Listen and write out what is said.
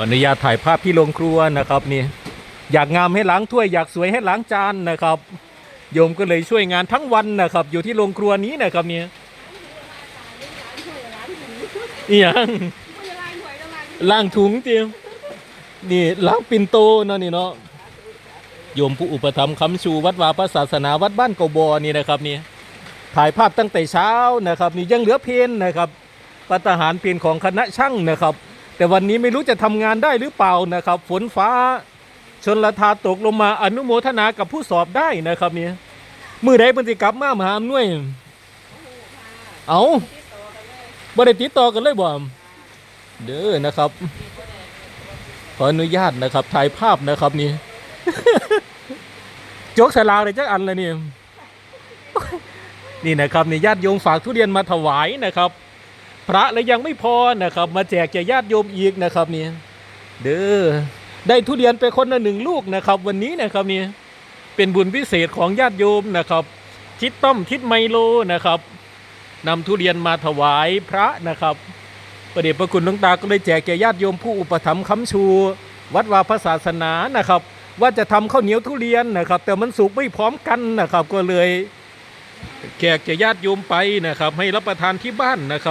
ขออนุญาตถ่ายภาพที่โรงครัวนะครับนี่อยากงามให้ล้างถ้วยอยากสวยให้ล้างจานนะครับโยมก็เลยช่วยงานทั้งวันนะครับ อยู่ที่โรงครัวนี้นะครับเนี่ยยังล้างถุงเตียวนี่ล้างปิ่นโตเนาะนี่เนาะโยมผู้อุปถัมภ์คำชูวัดวาพระศาสนาวัดบ้านเกาบอนี่นะครับนี่ถ่ายภาพตั้งแต่เช้านะครับ นี่ยังเหลือเพนนะครับปัตหารเพนของคณะช่างนะครับ แต่วันนี้ไม่รู้จะทำงานได้หรือเปล่านะครับ ฝนฟ้า ชนละทาตกลงมาอนุโมทนากับผู้สอบได้นะครับเนี่ยมือใดปฏิกลับมามหาอำนวย เอาบ่ได้ติดต่อกันเลยบ่เด้อนะครับ ขออนุญาตนะครับถ่ายภาพนะครับนี่จกสลาเลยจักอันเลยนี่นี่นะครับนี่ญาติโยมฝากทุเรียนมาถวายนะครับ พระแล้วยังไม่พอนะครับ มาแจกแก่ญาติโยมอีกนะครับนี่เด้อได้ทุเรียนไปคนละหนึ่งลูกนะครับ วันนี้นะครับนี่เป็นบุญพิเศษของญาติโยมนะครับ ทิศต้อมทิศไมโลนะครับนำทุเรียนมาถวายพระนะครับ ประเดชพระคุณหลวงตาก็เลยแจกแก่ญาติโยมผู้อุปถัมภ์ค้ำชู วัดวาพระศาสนานะครับ ว่าจะทำข้าวเหนียวทุเรียนนะครับ แต่มันสุกไม่พร้อมกันนะครับ ก็เลยแจกแก่ญาติโยมไปนะครับ ให้รับประทานที่บ้านนะครับ